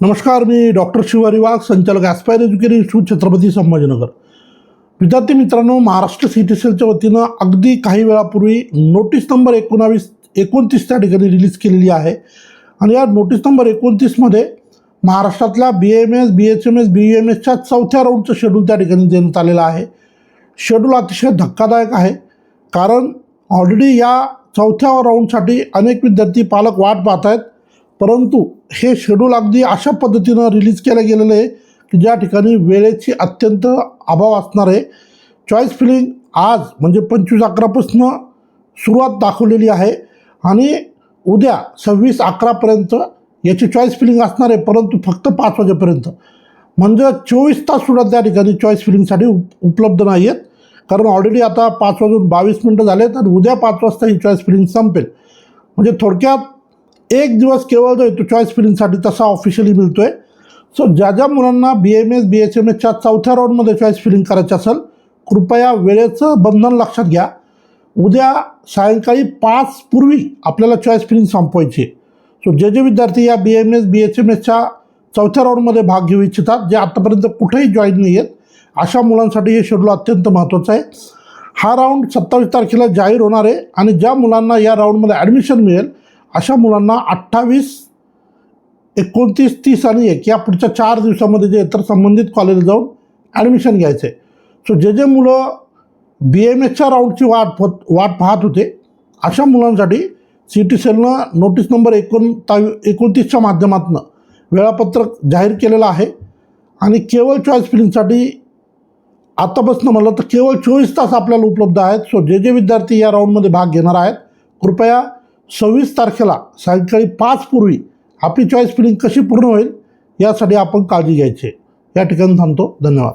नमस्कार मी डॉक्टर शिवारी वाघ संचालक Aspire Education Institute Chhatrapati Sambhajinagar. विद्यार्थी मित्रांनो महाराष्ट्र सी टी सेलच्या वतीनं अगदी काही वेळापूर्वी नोटीस नंबर एकोणावीस एकोणतीस त्या ठिकाणी रिलीज केलेली आहे. आणि या नोटीस नंबर एकोणतीसमध्ये महाराष्ट्रातल्या B M S B H M S B M एसच्या चौथ्या राऊंडचं शेड्यूल त्या ठिकाणी देण्यात आलेलं आहे. शेड्यूल अतिशय धक्कादायक आहे कारण ऑलरेडी या चौथ्या राऊंडसाठी अनेक विद्यार्थी पालक वाट पाहत आहेत. परंतु हे शेड्यूल अगदी अशा पद्धतीनं रिलीज केलं गेलेलं आहे की ज्या ठिकाणी वेळेची अत्यंत अभाव असणार आहे. चॉईस फिलिंग आज म्हणजे पंचवीस अकरापासून सुरुवात दाखवलेली आहे आणि उद्या सव्वीस अकरापर्यंत याची चॉईस फिलिंग असणार आहे परंतु फक्त पाच वाजेपर्यंत. म्हणजे चोवीस तास सुद्धा त्या ठिकाणी चॉईस फिलिंगसाठी उप उपलब्ध नाही आहेत कारण ऑलरेडी आता पाच वाजून बावीस मिनटं झालेत आणि उद्या पाच वाजता ही चॉईस फिलिंग संपेल. म्हणजे थोडक्यात एक दिवस केवळ जो येतो तो चॉईस फिलिंगसाठी तसा ऑफिशियली मिळतो आहे सो ज्या ज्या मुलांना B M S B H M एसच्या चौथ्या राऊंडमध्ये चॉईस फिलिंग करायचं असेल कृपया वेळेचं बंधन लक्षात घ्या. उद्या सायंकाळी पाच पूर्वी आपल्याला चॉईस फिलिंग संपवायची आहे. सो जे जे विद्यार्थी या B M S B H M एसच्या चौथ्या राऊंडमध्ये भाग घेऊ इच्छितात जे आत्तापर्यंत कुठेही जॉईन नाही आहेत अशा मुलांसाठी हे शेड्यूल अत्यंत महत्त्वाचं आहे. हा राऊंड सत्तावीस तारखेला जाहीर होणार आहे आणि ज्या मुलांना या राऊंडमध्ये ॲडमिशन मिळेल अशा मुलांना अठ्ठावीस एकोणतीस तीस आणि एक या पुढच्या चार दिवसामध्ये जे इतर संबंधित कॉलेज जाऊन ॲडमिशन घ्यायचं. आहे सो जे जे मुलं बी एम एसच्या राऊंडची वाट पत वाट पाहत होते अशा मुलांसाठी सी टी सेलनं नोटीस नंबर एकोणता एकोणतीसच्या माध्यमातून वेळापत्रक जाहीर केलेलं आहे. आणि केवळ चॉईस फिलिंगसाठी आतापासून म्हणलं तर केवळ चोवीस तास आपल्याला उपलब्ध आहेत. सो जे जे विद्यार्थी या राऊंडमध्ये भाग घेणार आहेत कृपया सव्वीस तारखेला सायंकाळी पाच पूर्वी आपली चॉईस फिलिंग कशी पूर्ण होईल यासाठी आपण काळजी घ्यायची आहे. या ठिकाणी थांबतो धन्यवाद